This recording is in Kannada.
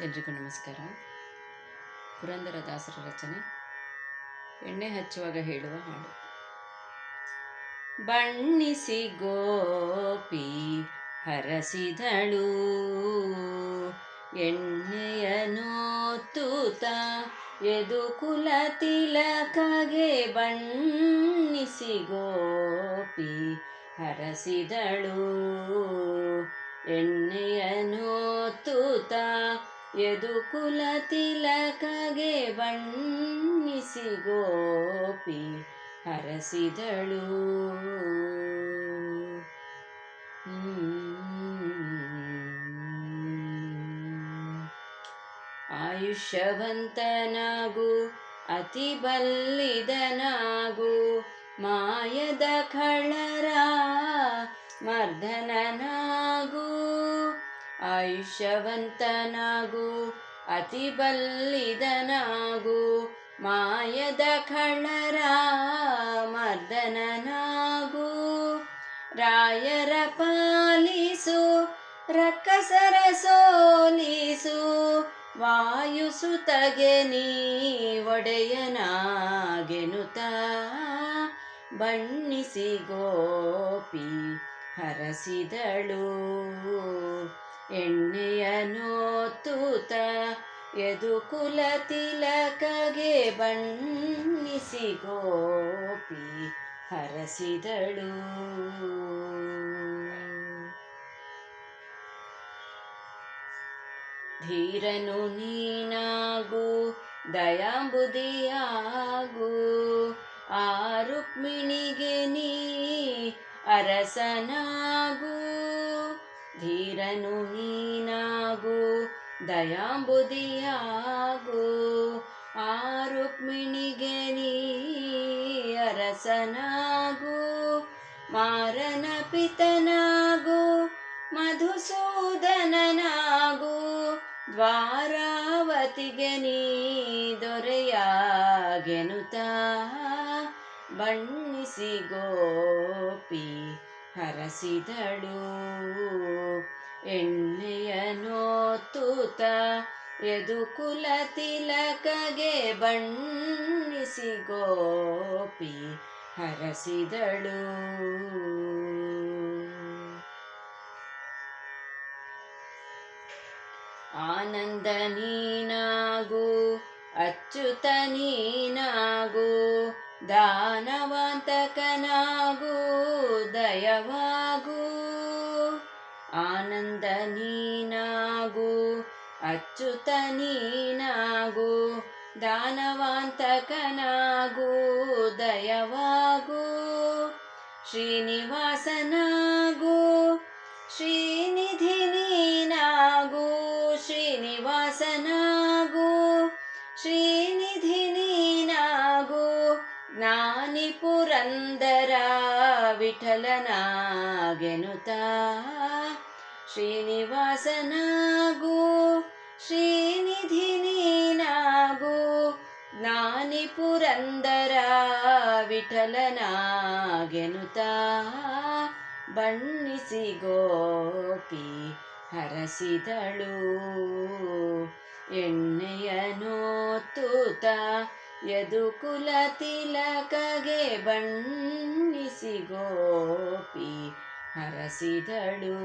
ಎಲ್ರಿಗೂ ನಮಸ್ಕಾರ. ಪುರಂದರ ದಾಸರ ರಚನೆ. ಎಣ್ಣೆ ಹಚ್ಚುವಾಗ ಹೇಳುವ ಹಾಡು. ಬಣ್ಣಿಸಿ ಗೋಪಿ ಹರಸಿದಳು. ಎಣ್ಣೆಯನು ತೂತ ಎದು ಕುಲ ತಿಲಕಗೆ ಬಣ್ಣಿಸಿ ಗೋಪಿ ಹರಸಿದಳು. ಎಣ್ಣೆಯನು ತೂತ ಎದು ಕುಲ ತಿಲಕಗೆ ಬಣ್ಣಿಸಿ ಗೋಪಿ ಹರಸಿದಳು. ಆಯುಷ್ಯವಂತನಾಗು ಅತಿ ಬಲ್ಲಿದನಾಗು ಮಾಯದ ಖಳರ ಮರ್ದನನಾಗು ಆಯುಷ್ಯವಂತನಾಗು ಅತಿ ಬಲ್ಲಿದನಾಗು ಮಾಯದ ಖಳರ ಮರ್ದನನಾಗು. ರಾಯರ ಪಾಲಿಸು, ರಕ್ಕಸರ ಸೋಲಿಸು, ವಾಯುಸುತಗೆ ನೀ ಒಡೆಯನಾಗೆನುತ. ಬಣ್ಣಿಸಿ ಗೋಪಿ ಹರಸಿದಳು. ಎಣ್ಣೆಯನು ಎದು ಕುಲ ತಿಲಕಗೆ ಬಣ್ಣಿಸಿ ಗೋಪಿ ಹರಸಿದಳು. ಧೀರನು ನೀನಾಗು ದಯಾಂಬುದಿಯಾಗು ಆ ರುಕ್ಮಿಣಿಗೆ ನೀ ಅರಸನಾಗು. ಧೀರನು ನೀನಾಗು ದಯಾಂಬುದಿಯಾಗು. ಆ ರುಕ್ಮಿಣಿಗೆ ನೀ ಅರಸನಾಗು, ಮಾರನ ಪಿತನಾಗು, ಮಧುಸೂದನನಾಗು. ದ್ವಾರಾವತಿಗೆ ನೀ ದೊರೆಯಾಗೆನುತ, ಬಣ್ಣಿಸಿ ಗೋಪಿ ಹರಸಿದಳು. ಎಣ್ಣೆಯ ನೋತುತ ಎದು ಕುಲ ತಿಲಕಗೆ ಬಣ್ಣಿಸಿ ಗೋಪಿ ಹರಸಿದಳು. ಆನಂದ ನೀನಾಗು ಅಚ್ಯುತ ನೀನಾಗು ದಾನವಂತಕನಾಗು ದಯವಾಗು ಆನಂದ ನೀನಾಗು ಅಚ್ಯುತ ನೀನಾಗು ದಾನವಾಂತಕನಾಗು ದಯವಾಗು ಶ್ರೀನಿವಾಸನಾಗು ಶ್ರೀನಿಧಿ ನೀನಾಗು ಶ್ರೀನಿವಾಸನಾಗು ಶ್ರೀನಿಧಿ ನೀನಾಗು ಜ್ಞಾನಿ ಪುರಂದರ ವಿಠಲನಾಗೆನುತ. ಶ್ರೀನಿವಾಸನಾಗೂ ಶ್ರೀನಿಧಿ ನೀನಾಗು ಜ್ಞಾನಿ ಪುರಂದರ ವಿಠಲನಾಗೆನುತ. ಬಣ್ಣಿಸಿ ಗೋಪಿ ಹರಸಿದಳು ಎಣ್ಣೆಯನು ತೂತ ಯದು ಕುಲ ತಿಲಕಗೆ ಬಣ್ಣಿಸಿ ಗೋಪಿ ಹರಸಿದಳು.